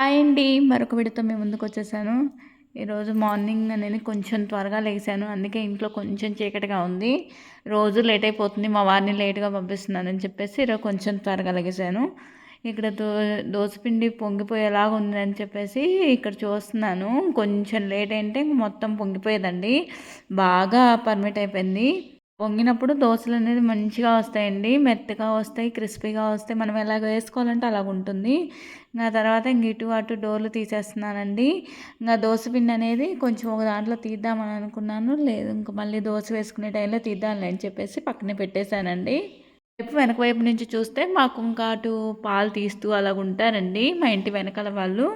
Hi అండి మరొక విడతో మేము ముందుకు వచ్చేసాను. ఈరోజు మార్నింగ్ అనేది కొంచెం త్వరగా లేచాను అందుకే ఇంట్లో కొంచెం చీకటిగా ఉంది. రోజు లేట్ అయిపోతుంది మా వారిని లేట్గా పంపిస్తున్నానని చెప్పేసి ఈరోజు కొంచెం త్వరగా లేచాను. ఇక్కడ దో దోసపిండి పొంగిపోయేలాగా ఉందని చెప్పేసి ఇక్కడ చూస్తున్నాను. కొంచెం లేట్ అంటే మొత్తం పొంగిపోయేదండి. బాగా పర్మిట్ అయిపోయింది. పొంగినప్పుడు దోశలు అనేది మంచిగా వస్తాయండి మెత్తగా వస్తాయి క్రిస్పీగా వస్తాయి. మనం ఎలాగ వేసుకోవాలంటే అలాగ ఉంటుంది. ఇంకా తర్వాత ఇంక ఇటు అటు డోర్లు తీసేస్తున్నానండి. ఇంకా దోశ పిండి అనేది కొంచెం ఒక దాంట్లో తీద్దామని అనుకున్నాను. లేదు ఇంక మళ్ళీ దోశ వేసుకునే టైంలో తీద్దాంలే అని చెప్పేసి పక్కనే పెట్టేశానండి. వైపు వెనక వైపు నుంచి చూస్తే మాకు ఇంకా అటు పాలు తీస్తూ అలాగ ఉంటారండి మా ఇంటి వెనకాల వాళ్ళు.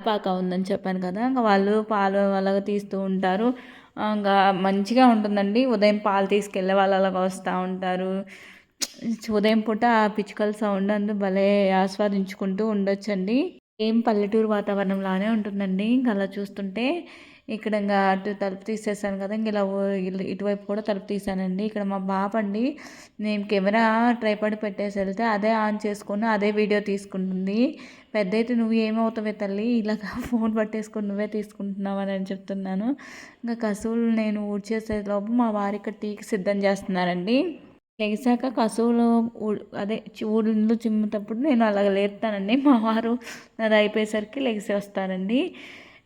పాక ఉందని చెప్పాను కదా ఇంకా వాళ్ళు పాలు అలాగ తీస్తూ ఉంటారు. ఇంకా మంచిగా ఉంటుందండి. ఉదయం పాలు తీసుకెళ్ళే వాళ్ళు అలాగా వస్తూ ఉంటారు. ఉదయం పూట ఆ పిచ్చుకల సౌండ్ అందు భలే ఆస్వాదించుకుంటూ ఉండొచ్చండి. ఏం పల్లెటూరు వాతావరణంలానే ఉంటుందండి. ఇంకా అలా చూస్తుంటే ఇక్కడ ఇంకా అటు తలుపు తీసేసాను కదా ఇంక ఇలా ఇటువైపు కూడా తలుపు తీసానండి ఇక్కడ మా బాప అండి నేను కెమెరా ట్రైపాడ్ పెట్టేసి వెళ్తే అదే ఆన్ చేసుకుని అదే వీడియో తీసుకుంటుంది. పెద్ద అయితే నువ్వు ఏమవుతావే తల్లి ఇలాగా ఫోన్ పట్టేసుకొని నువ్వే తీసుకుంటున్నావు అని చెప్తున్నాను. ఇంకా కసువులు నేను ఊడ్చేసే లోపు మా వారి ఇక్కడ టీకి సిద్ధం చేస్తున్నారండి. లెగిసాక కసువులు అదే ఊళ్ళు చిమ్మేటప్పుడు నేను అలాగ లేపుతానండి. మా వారు అది అయిపోయేసరికి లెగిసి వస్తారండి.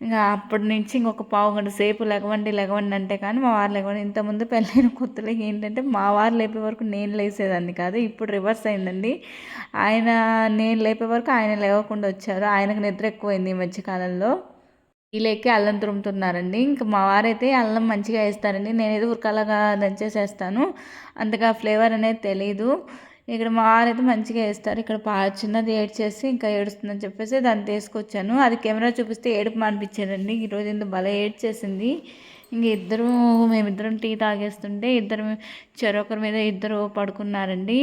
ఇంకా అప్పటి నుంచి ఇంకొక పావు గంట సేపు లెగవండి లెగవండి అంటే కానీ మా వారు లెగవండి ఇంతకుముందు పెళ్ళైన కొత్తలో ఏంటంటే మా వారు లేపే వరకు నేను లేసేదాన్ని కాదు ఇప్పుడు రివర్స్ అయిందండి. ఆయన నేను లేపే వరకు ఆయన లేవకుండా వచ్చారు. ఆయనకు నిద్ర ఎక్కువైంది ఈ మధ్యకాలంలో వీళ్ళకి అల్లం తురుముతున్నారండి. ఇంకా మా వారైతే అల్లం మంచిగా వేస్తారండి. నేను ఏదో ఉరకలాగా దంచేసేస్తాను. అంతగా ఫ్లేవర్ అనేది తెలియదు ఇక్కడ మా వారైతే మంచిగా వేస్తారు. ఇక్కడ పా చిన్నది ఏడ్చేసి ఇంకా ఏడుస్తుందని చెప్పేసి దాన్ని తీసుకొచ్చాను. అది కెమెరా చూపిస్తే ఏడుపు అనిపించేదండి. ఈరోజు ఎందుకు భలే ఏడ్చేసింది. ఇంక ఇద్దరు మేమిద్దరం టీ తాగేస్తుంటే ఇద్దరు చెరొకరి మీద ఇద్దరు పడుకున్నారండి.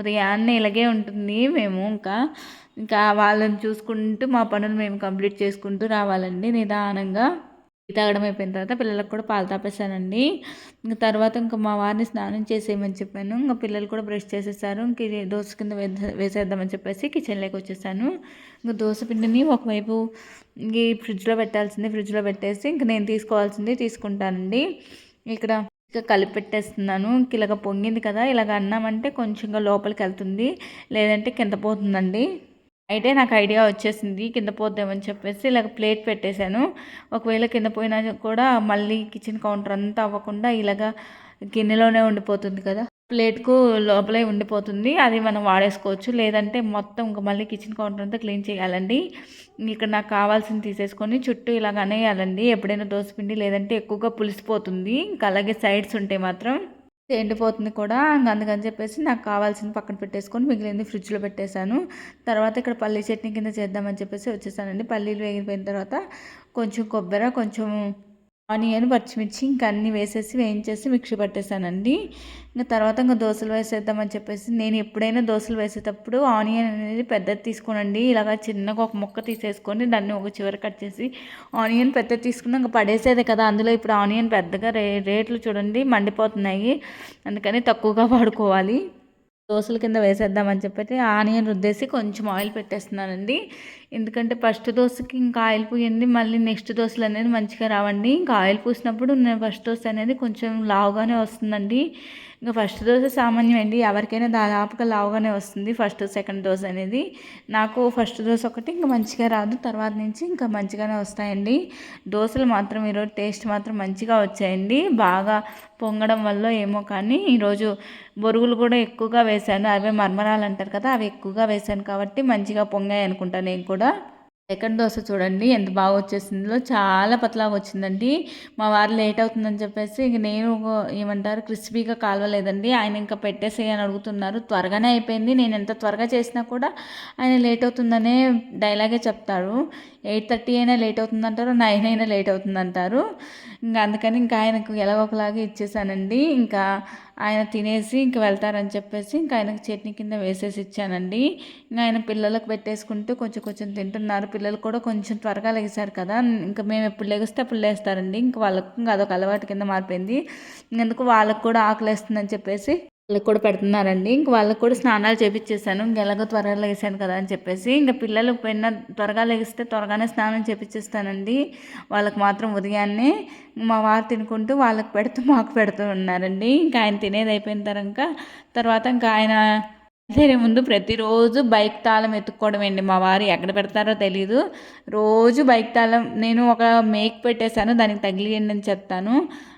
ఉదయాన్నే ఇలాగే ఉంటుంది మేము ఇంకా. ఇంకా వాళ్ళని చూసుకుంటూ మా పనులు మేము కంప్లీట్ చేసుకుంటూ రావాలండి నిదానంగా. తాగడం అయిపోయిన తర్వాత పిల్లలకు కూడా పాలు తాపేశానండి. ఇంకా తర్వాత ఇంకా మా వారిని స్నానం చేసేయమని చెప్పాను. ఇంకా పిల్లలు కూడా బ్రష్ చేసేసారు. ఇంక దోశ కింద వేసేద్దామని చెప్పేసి కిచెన్లోకి వచ్చేసాను. ఇంకా దోశ పిండిని ఒకవైపు ఇంక ఫ్రిడ్జ్లో పెట్టాల్సింది ఫ్రిడ్జ్లో పెట్టేసి ఇంక నేను తీసుకోవాల్సింది తీసుకుంటానండి. ఇక్కడ ఇంకా కలిపి పెట్టేస్తున్నాను. ఇలాగ పొంగింది కదా ఇలాగ అన్నామంటే కొంచెంగా లోపలికి వెళ్తుంది. లేదంటే కింద పోతుందండి. అయితే నాకు ఐడియా వచ్చేసింది కింద పోద్దామని చెప్పేసి ఇలాగ ప్లేట్ పెట్టేశాను. ఒకవేళ కింద పోయినా కూడా మళ్ళీ కిచెన్ కౌంటర్ అంతా అవ్వకుండా ఇలాగ గిన్నెలోనే ఉండిపోతుంది కదా. ప్లేట్కు లోపలే ఉండిపోతుంది అది మనం వాడేసుకోవచ్చు. లేదంటే మొత్తం ఇంకా మళ్ళీ కిచెన్ కౌంటర్ అంతా క్లీన్ చేయాలండి. ఇక్కడ నాకు కావాల్సింది తీసేసుకొని చుట్టూ ఇలాగ అనేయాలండి. ఎప్పుడైనా దోశపిండి లేదంటే ఎక్కువగా పులిసిపోతుంది. ఇంకా అలాగే సైడ్స్ ఉంటే మాత్రం ఎండిపోతుంది కూడా. అందుకని చెప్పేసి నాకు కావాల్సింది పక్కన పెట్టేసుకొని మిగిలింది ఫ్రిడ్జ్లో పెట్టేశాను. తర్వాత ఇక్కడ పల్లీ చట్నీ కింద చేద్దామని చెప్పేసి వచ్చేసానండి. పల్లీలు వేగిపోయిన తర్వాత కొంచెం కొబ్బరి కొంచెం ఆనియన్ పచ్చిమిర్చి ఇంకా అన్నీ వేసేసి వేయించేసి మిక్సీ పట్టేశానండి ఇంకా తర్వాత ఇంకా దోశలు వేసేద్దామని చెప్పేసి నేను ఎప్పుడైనా దోశలు వేసేటప్పుడు ఆనియన్ అనేది పెద్దది తీసుకోనండి. ఇలాగ చిన్నగా ఒక ముక్క తీసేసుకొని దాన్ని ఒక చివరి కట్ చేసి ఆనియన్ పెద్దది తీసుకుని ఇంకా పడేసేదే కదా. అందులో ఇప్పుడు ఆనియన్ పెద్దగా రే రేట్లు చూడండి మండిపోతున్నాయి. అందుకని తక్కువగా వాడుకోవాలి. దోశల కింద వేసేద్దామని చెప్పి ఆనియన్ రుద్దేసి కొంచెం ఆయిల్ పెట్టేస్తున్నానండి. ఎందుకంటే ఫస్ట్ దోశకి ఇంకా ఆయిల్ పూయండి మళ్ళీ నెక్స్ట్ దోశలు అనేది మంచిగా రావండి. ఇంకా ఆయిల్ పూసినప్పుడు ఫస్ట్ దోశ అనేది కొంచెం లావుగానే వస్తుందండి. ఇంకా ఫస్ట్ దోశ సామాన్యమండి ఎవరికైనా దాదాపుగా లావుగానే వస్తుంది ఫస్ట్ సెకండ్ డోస్ అనేది. నాకు ఫస్ట్ దోశ ఒకటి ఇంకా మంచిగా రాదు తర్వాత నుంచి ఇంకా మంచిగానే వస్తాయండి. దోశలు మాత్రం ఈరోజు టేస్ట్ మాత్రం మంచిగా వచ్చాయండి. బాగా పొంగడం వల్ల ఏమో కానీ ఈరోజు బొరుగులు కూడా ఎక్కువగా వేశాను. అవే మర్మరాలు అంటారు కదా అవి ఎక్కువగా వేశాను కాబట్టి మంచిగా పొంగాయి అనుకుంటాను నేను కూడా. సెకండ్ దోశ చూడండి ఎంత బాగా వచ్చేసిందో. చాలా పతలాగా వచ్చిందండి. మా వారు లేట్ అవుతుందని చెప్పేసి ఇంక నేను ఏమంటారు క్రిస్పీగా కాలవలేదండి. ఆయన ఇంకా పెట్టేసి అని అడుగుతున్నారు. త్వరగానే అయిపోయింది. నేను ఎంత త్వరగా చేసినా కూడా ఆయన లేట్ అవుతుందనే డైలాగే చెప్తారు ఎయిట్ థర్టీ అయినా లేట్ అవుతుందంటారు నైన్ అయినా లేట్ అవుతుందంటారు. ఇంకా అందుకని ఇంకా ఆయనకు ఎలాగొకలాగా ఇచ్చేసానండి. ఇంకా ఆయన తినేసి ఇంక వెళ్తారని చెప్పేసి ఇంకా ఆయనకు చట్నీ కింద వేసేసి ఇచ్చానండి. ఇంకా ఆయన పిల్లలకు పెట్టేసుకుంటూ కొంచెం కొంచెం తింటున్నారు. పిల్లలు కూడా కొంచెం త్వరగా లెగిసారు కదా. ఇంకా మేము ఎప్పుడు లెగిస్తే అప్పుడు లేస్తారండి. ఇంకా వాళ్ళకు ఇంకా అదొక అలవాటు కింద మారిపోయింది. ఇంకెందుకు వాళ్ళకు కూడా ఆకలి వేస్తుందని చెప్పేసి వాళ్ళకి కూడా పెడుతున్నారండి. ఇంక వాళ్ళకి కూడా స్నానాలు చేపించేసాను ఇంక ఎలాగో త్వరగా లేసాను కదా అని చెప్పేసి. ఇంకా పిల్లలు పోయిన త్వరగా లేగిస్తే త్వరగానే స్నానం చేపించేస్తానండి వాళ్ళకి మాత్రం ఉదయాన్నే మా వారు తినుకుంటూ వాళ్ళకి పెడుతూ మాకు పెడుతూ ఉన్నారండి. ఇంకా ఆయన తినేది అయిపోయిన తర్వాత తర్వాత ఇంకా ఆయన సరే ముందు ప్రతిరోజు బైక్ తాళం ఎత్తుక్కోవడం అండి మా వారు ఎక్కడ పెడతారో తెలీదు. రోజు బైక్ తాళం నేను ఒక మేక్ పెట్టేశాను దానికి తగిలియండి అని చెప్తాను.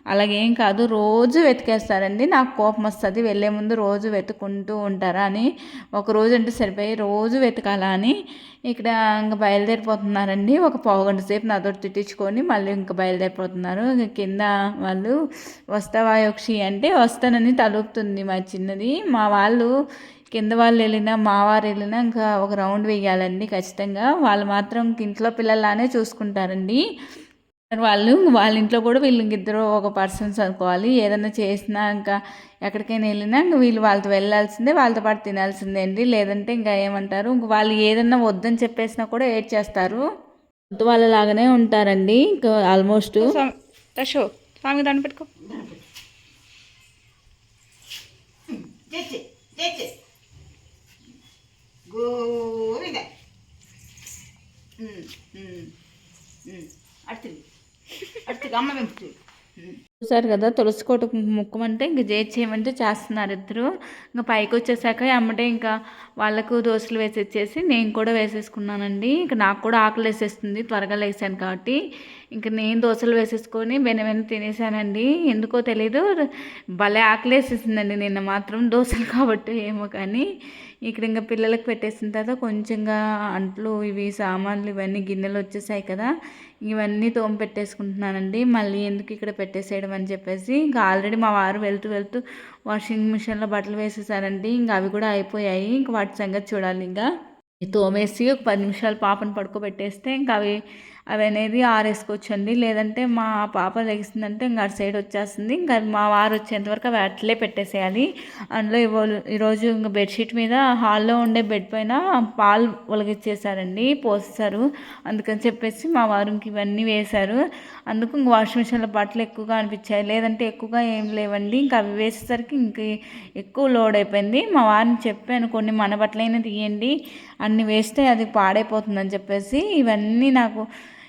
అలాగేం కాదు రోజు వెతికేస్తారండి. నాకు కోపం వస్తుంది వెళ్ళే ముందు రోజు వెతుకుంటూ ఉంటారా అని. ఒక రోజు అంటే సరిపోయి రోజు వెతకాలా అని. ఇక్కడ ఇంకా బయలుదేరిపోతున్నారండి. ఒక పావుగంట సేపు నాతో తిట్టించుకొని మళ్ళీ ఇంకా బయలుదేరిపోతున్నారు. కింద వాళ్ళు వస్తావా యక్షి? అంటే వస్తానని తలుపుతుంది మా చిన్నది. మా వాళ్ళు కింద వాళ్ళు వెళ్ళినా మా వారు వెళ్ళినా ఇంకా ఒక రౌండ్ వేయాలండి ఖచ్చితంగా. వాళ్ళు మాత్రం ఇంట్లో పిల్లలానే చూసుకుంటారండి. వాళ్ళు వాళ్ళ ఇంట్లో కూడా వీళ్ళు ఇద్దరు ఒక పర్సన్స్ అనుకోవాలి. ఏదైనా చేసినా ఇంకా ఎక్కడికైనా వెళ్ళినా ఇంక వీళ్ళు వాళ్ళతో వెళ్ళాల్సిందే వాళ్ళతో పాటు తినాల్సిందే అండి. లేదంటే ఇంకా ఏమంటారు ఇంక వాళ్ళు ఏదన్నా వద్దని చెప్పేసినా కూడా ఏడ్ చేస్తారు. వద్దు వాళ్ళలాగానే ఉంటారండి. ఇంకా ఆల్మోస్ట్ తషో స్వామి దాన్ని పెట్టుకో. అడుతుంది పెంపుతుంది చూసారు కదా తులసి కోట ముక్కమంటే ఇంక జేజ్ చేయమంటే చేస్తున్నారు ఇద్దరు. ఇంకా పైకి వచ్చేసాక అమ్మటే ఇంకా వాళ్ళకు దోశలు వేసేసేసి నేను కూడా వేసేసుకున్నానండి. ఇంకా నాకు కూడా ఆకలి వేసేస్తుంది త్వరగా లేసాను కాబట్టి. ఇంకా నేను దోశలు వేసేసుకొని వెన వెన తినేసానండి. ఎందుకో తెలీదు భలే ఆకలి వేసేసిందండి నిన్న మాత్రం దోశలు కాబట్టి ఏమో కానీ. ఇక్కడ ఇంకా పిల్లలకు పెట్టేసిన తర్వాత కొంచెంగా అంట్లు ఇవి సామాన్లు ఇవన్నీ గిన్నెలు వచ్చేసాయి కదా. ఇవన్నీ తోమ పెట్టేసుకుంటున్నానండి. మళ్ళీ ఎందుకు ఇక్కడ పెట్టేసేయడం అని చెప్పేసి ఇంకా ఆల్రెడీ మా వారు వెళ్తూ వెళ్తూ వాషింగ్ మిషన్లో బట్టలు వేసేసారండి. ఇంకా అవి కూడా అయిపోయాయి. ఇంకా వాటి సంగతి చూడాలి ఇంకా. తోమేసి ఒక పది నిమిషాలు పాపను పడుకోబెట్టేస్తే ఇంకా అవి అవి అనేది ఆరేసుకోవచ్చండి. లేదంటే మా పాప లెగిసిందంటే ఇంకా అటు సైడ్ వచ్చేస్తుంది. ఇంకా మా వారు వచ్చేంతవరకు అవి అట్లే పెట్టేసేయాలి. అందులో ఈరోజు ఇంకా బెడ్షీట్ మీద హాల్లో ఉండే బెడ్ పైన పాలు ఒలిగిచ్చేసారండి పోసేసారు అందుకని చెప్పేసి మా వారు ఇవన్నీ వేశారు. అందుకు ఇంక వాషింగ్ మిషన్లో బట్టలు ఎక్కువగా అనిపించాయి. లేదంటే ఎక్కువగా ఏం లేవండి. ఇంకా అవి వేసేసరికి ఇంక ఎక్కువ లోడ్ అయిపోయింది. మా వారిని చెప్పాను కొన్ని మన బట్టలైనా తీయండి. అన్ని వేస్తే అది పాడైపోతుందని చెప్పేసి ఇవన్నీ నాకు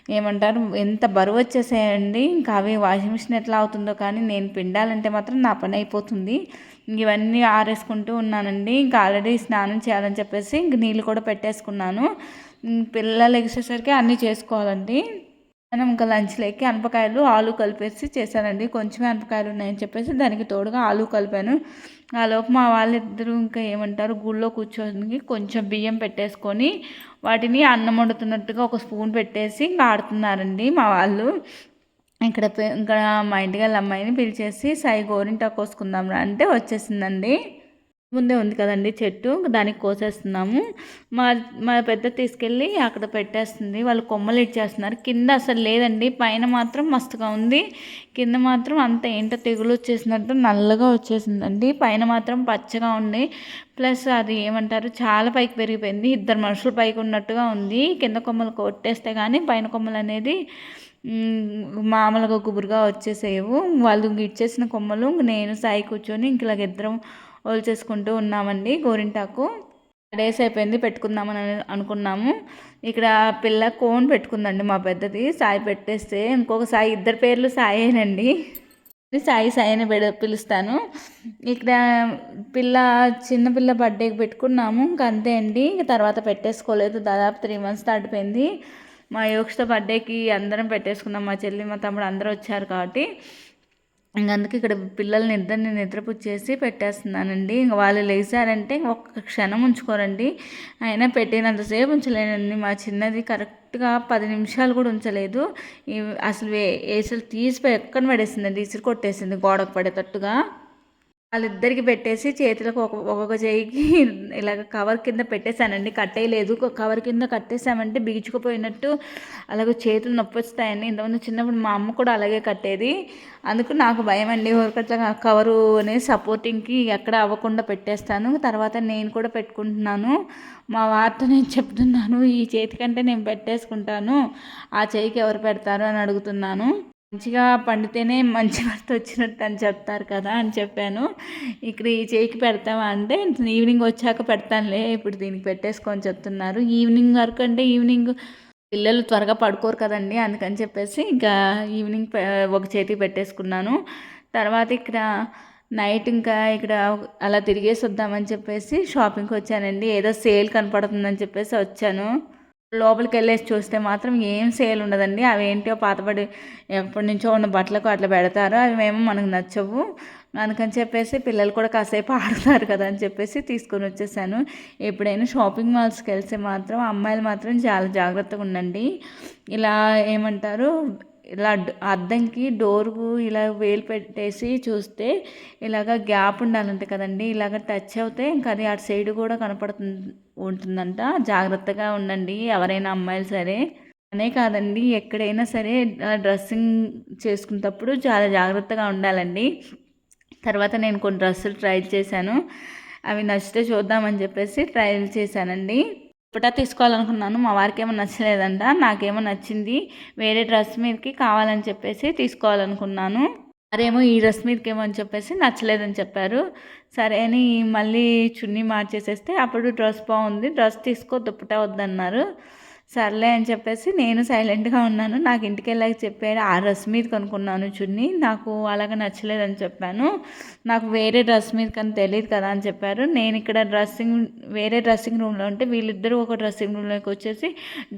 ఏమంటారు? ఎంత బరువు వచ్చేసాయండి. ఇంకా అవి వాషింగ్ మిషన్ ఎట్లా అవుతుందో కానీ నేను పిండాలంటే మాత్రం నా పని అయిపోతుంది. ఇవన్నీ ఆరేసుకుంటూ ఉన్నానండి. ఇంకా ఆల్రెడీ స్నానం చేయాలని చెప్పేసి ఇంక నీళ్ళు కూడా పెట్టేసుకున్నాను. పిల్లలు ఎగిసేసరికి అన్నీ చేసుకోవాలండి. మనం ఇంకా లంచ్లోకి అనపకాయలు ఆలు కలిపేసి చేశానండి. కొంచెమే అనపకాయలు ఉన్నాయని చెప్పేసి దానికి తోడుగా ఆలు కలిపాను. ఆ లోపు మా వాళ్ళిద్దరూ ఇంకా ఏమంటారు గుళ్ళో కూర్చొని కొంచెం బియ్యం పెట్టేసుకొని వాటిని అన్నం వండుతున్నట్టుగా ఒక స్పూన్ పెట్టేసి ఇంకా ఆడుతున్నారండి మా వాళ్ళు. ఇక్కడ ఇక్కడ మా ఇంటికి వెళ్ళి అమ్మాయిని పిలిచేసి సై గోరింటా కోసుకుందాం అంటే వచ్చేసిందండి. ముందే ఉంది కదండి చెట్టు దానికి కోసేస్తున్నాము. మా మా పెద్ద తీసుకెళ్ళి అక్కడ పెట్టేస్తుంది. వాళ్ళు కొమ్మలు ఇచ్చేస్తున్నారు. కింద అసలు లేదండి. పైన మాత్రం మస్తుగా ఉంది. కింద మాత్రం అంత ఏంటో తెగులు వచ్చేసినట్టు నల్లగా వచ్చేసిందండి. పైన మాత్రం పచ్చగా ఉంది. ప్లస్ అది ఏమంటారు? చాలా పైకి పెరిగిపోయింది. ఇద్దరు మనుషులు పైకి ఉన్నట్టుగా ఉంది. కింద కొమ్మలు కొట్టేస్తే కానీ పైన కొమ్మలు అనేది మామూలుగా గుబురుగా వచ్చేసేవు. వాళ్ళు ఇచ్చేసిన కొమ్మలు నేను సాయి కూర్చొని ఇంక ఇలాగ ఇద్దరం చేసుకుంటూ ఉన్నామండి గోరింటాకు. డేస్ అయిపోయింది పెట్టుకుందామని అనుకున్నాము. ఇక్కడ పిల్ల కోన్ పెట్టుకుందండి మా పెద్దది. సాయి పెట్టేస్తే ఇంకొక సాయి ఇద్దరు పేర్లు సాయేనండి. సాయి సాయి అని పిలుస్తాను. ఇక్కడ పిల్ల చిన్నపిల్ల బర్త్డేకి పెట్టుకున్నాము. ఇంక అంతే అండి. తర్వాత పెట్టేసుకోలేదు. దాదాపు త్రీ మంత్స్ దాటిపోయింది మా యోక్ష బర్త్డేకి అందరం పెట్టేసుకున్నాం. మా చెల్లి మా తమ్ముడు అందరూ వచ్చారు కాబట్టి. ఇంక అందుకే ఇక్కడ పిల్లల్ని ఇద్దరిని నిద్రపుచ్చేసి పెట్టేస్తున్నానండి. ఇంక వాళ్ళు లేచారంటే ఒక్క క్షణం ఉంచుకోరండి. అయినా పెట్టినంతసేపు ఉంచలేనండి. మా చిన్నది కరెక్ట్గా పది నిమిషాలు కూడా ఉంచలేదు. అసలు అసలు తీసిపోయి ఎక్కడ పడేసిందండి? ఇసురు కొట్టేసింది గోడకు పడేటట్టుగా. వాళ్ళిద్దరికి పెట్టేసి చేతులకు ఒక ఒక్కొక్క చేయికి ఇలాగ కవర్ కింద పెట్టేశానండి. కట్టేయలేదు. కవర్ కింద కట్టేసామంటే బిగుచుకుపోయినట్టు అలాగే చేతులు నొప్పి వస్తాయండి ఇంతకుముందు చిన్నప్పుడు మా అమ్మ కూడా అలాగే కట్టేది. అందుకు నాకు భయం అండి ఒకట్లా కవరు అనేది సపోర్టింగ్కి ఎక్కడ అవ్వకుండా పెట్టేస్తాను. తర్వాత నేను కూడా పెట్టుకుంటున్నాను. మా వార్త నేను చెప్తున్నాను. ఈ చేతికంటే నేను పెట్టేసుకుంటాను. ఆ చేయికి ఎవరు పెడతారు అని అడుగుతున్నాను. మంచిగా పండితేనే మంచి భర్త వచ్చినట్టు అని చెప్తారు కదా అని చెప్పాను. ఇక్కడ ఈ చేయికి పెడతావా అంటే ఈవినింగ్ వచ్చాక పెడతానులే ఇప్పుడు దీనికి పెట్టేసుకొని చెప్తున్నారు. ఈవినింగ్ వరకు అంటే ఈవినింగ్ పిల్లలు త్వరగా పడుకోరు కదండి అందుకని చెప్పేసి ఇంకా ఈవినింగ్ ఒక చేతికి పెట్టేసుకున్నాను. తర్వాత ఇక్కడ నైట్ ఇంకా ఇక్కడ అలా తిరిగేసి వద్దామని చెప్పేసి షాపింగ్కి వచ్చానండి. ఏదో సేల్ కనపడుతుందని చెప్పేసి వచ్చాను. లోపలికి వెళ్ళేసి చూస్తే మాత్రం ఏం సేల్ ఉండదండి. అవి ఏంటో పాతబడి ఎప్పటి నుంచో ఉన్న బట్టలకు అట్లా పెడతారు. అవి మేము మనకు నచ్చవు. అందుకని చెప్పేసి పిల్లలు కూడా కాసేపు ఆడుతారు కదా అని చెప్పేసి తీసుకొని వచ్చేసాను. ఎప్పుడైనా షాపింగ్ మాల్స్కి వెళ్తే మాత్రం అమ్మాయిలు మాత్రం చాలా జాగ్రత్తగా ఉండండి. ఇలా ఏమంటారు ఇలా అద్దంకి డోర్కు ఇలా వేలు పెట్టేసి చూస్తే ఇలాగ గ్యాప్ ఉండాలంట కదండి. ఇలాగ టచ్ అవుతే ఇంకా అది అటు సైడ్ కూడా కనపడుతుంది ఉంటుందంట. జాగ్రత్తగా ఉండండి. ఎవరైనా అమ్మాయిలు సరే. అనే కాదండి. ఎక్కడైనా సరే డ్రెస్సింగ్ చేసుకునేటప్పుడు చాలా జాగ్రత్తగా ఉండాలండి. తర్వాత నేను కొన్ని డ్రెస్సులు ట్రై చేశాను. అవి నచ్చితే చూద్దామని చెప్పేసి ట్రయల్ చేశానండి. దుపటా తీసుకోవాలనుకున్నాను. మా వారికి ఏమో నచ్చలేదంట. నాకేమో నచ్చింది. వేరే డ్రెస్ మీదకి కావాలని చెప్పేసి తీసుకోవాలనుకున్నాను. మరేమో ఈ డ్రెస్ మీదకేమో అని చెప్పేసి నచ్చలేదని చెప్పారు. సరే అని మళ్ళీ చున్నీ మార్చేసేస్తే అప్పుడు డ్రెస్ బాగుంది. డ్రెస్ తీసుకో దుప్పటా వద్దన్నారు. సర్లే అని చెప్పేసి నేను సైలెంట్గా ఉన్నాను. నాకు ఇంటికి వెళ్ళాక చెప్పాడు ఆ డ్రెస్ మీద కొనుక్కున్నాను చున్నీ నాకు అలాగ నచ్చలేదని చెప్పాను. నాకు వేరే డ్రెస్ మీద కానీ తెలియదు కదా అని చెప్పారు. నేను ఇక్కడ డ్రెస్సింగ్ వేరే డ్రెస్సింగ్ రూమ్లో ఉంటే వీళ్ళిద్దరూ ఒక డ్రెస్సింగ్ రూమ్లోకి వచ్చేసి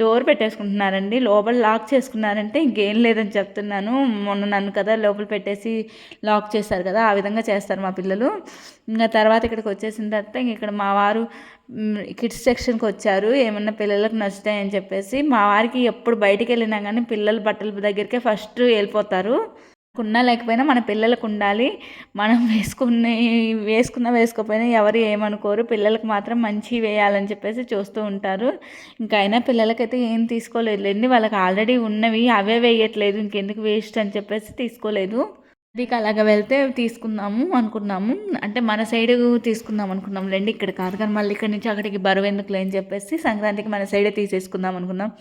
డోర్ పెట్టేసుకుంటున్నారండి. లోపల లాక్ చేసుకున్నారంటే ఇంకేం లేదని చెప్తున్నాను. మొన్న నన్ను కదా లోపల పెట్టేసి లాక్ చేస్తారు కదా ఆ విధంగా చేస్తారు మా పిల్లలు. ఇంకా తర్వాత ఇక్కడికి వచ్చేసిన తర్వాత ఇక్కడ మా వారు కిడ్స్ సెక్షన్కి వచ్చారు ఏమన్నా పిల్లలకు నచ్చుతాయని చెప్పేసి. మా వారికి ఎప్పుడు బయటికి వెళ్ళినా కానీ పిల్లల బట్టల దగ్గరికే ఫస్ట్ వెళ్ళిపోతారు. ఉన్నా లేకపోయినా మన పిల్లలకు ఉండాలి. మనం వేసుకునే వేసుకున్నా వేసుకోకపోయినా ఎవరు ఏమనుకోరు. పిల్లలకు మాత్రం మంచి వేయాలని చెప్పేసి చూస్తూ ఉంటారు. ఇంకా అయినా పిల్లలకైతే ఏం తీసుకోలేదులేండి వాళ్ళకి ఆల్రెడీ ఉన్నవి అవే వేయట్లేదు. ఇంకెందుకు వేస్ట్ అని చెప్పేసి తీసుకోలేదు. అది అలాగ వెళ్తే తీసుకుందాము అనుకున్నాము. అంటే మన సైడ్ తీసుకుందాం అనుకున్నాం. లేండి ఇక్కడ కాదు. కానీ మళ్ళీ ఇక్కడ నుంచి అక్కడికి బరువు ఎందుకు లేని చెప్పేసి సంక్రాంతికి మన సైడే తీసేసుకుందాం అనుకున్నాం.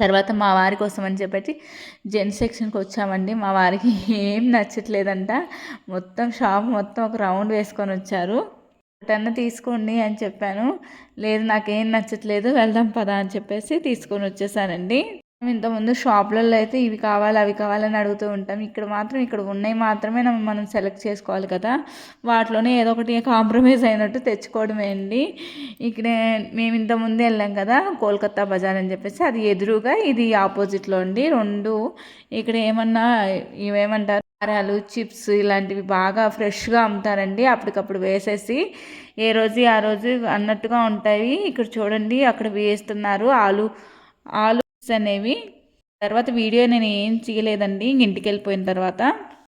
తర్వాత మా వారి కోసం అని చెప్పేసి జెంట్స్ సెక్షన్కి వచ్చామండి. మా వారికి ఏం నచ్చట్లేదంట. మొత్తం షాప్ మొత్తం ఒక రౌండ్ వేసుకొని వచ్చారు. ఒకటన్నా తీసుకోండి అని చెప్పాను. లేదు నాకేం నచ్చట్లేదు. వెళ్దాం పదా అని చెప్పేసి తీసుకొని వచ్చేసానండి. ఇంతకుముందు షాపులలో అయితే ఇవి కావాలి అవి కావాలని అడుగుతూ ఉంటాం. ఇక్కడ మాత్రం ఇక్కడ ఉన్నాయి మాత్రమే మనం సెలెక్ట్ చేసుకోవాలి కదా. వాటిలోనే ఏదో ఒకటి కాంప్రమైజ్ అయినట్టు తెచ్చుకోవడమే అండి. ఇక్కడ మేము ఇంతకుముందు వెళ్ళాం కదా కోల్కత్తా బజార్ అని చెప్పేసి. అది ఎదురుగా ఇది ఆపోజిట్లో అండి. రెండు ఇక్కడ ఏమన్నా ఇవేమంటారు కారాలు చిప్స్ ఇలాంటివి బాగా ఫ్రెష్గా అమ్ముతారండి. అప్పటికప్పుడు వేసేసి ఏ రోజు ఆ రోజు అన్నట్టుగా ఉంటాయి. ఇక్కడ చూడండి అక్కడ వేస్తున్నారు ఆలు ఆలు అనేవి. తర్వాత వీడియో నేను ఏం చేయలేదండి ఇంటికి వెళ్ళిపోయిన తర్వాత